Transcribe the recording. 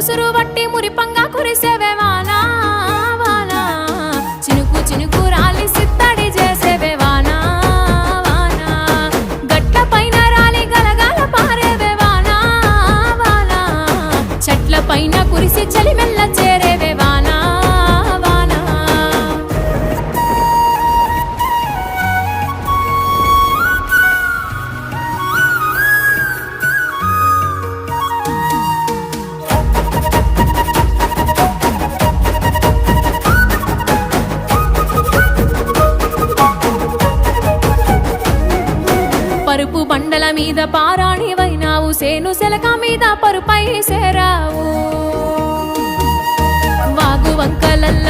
ముసురు వట్టి మురిపంగా కురిసేవే వానా వానా. చినుకు చినుకు రాలి సిత్తడి చేసేవే వానా వానా. గట్ల పైన రాలి గలగాల పారేవే వానా వానా. చెట్ల పైన కురిసి చలిమెల్ల చేరేవే పరుపు బండల మీద పారాణివైనావు. సేను సెలక మీద పరుపై సేరావు. వాగు వంకలల్ల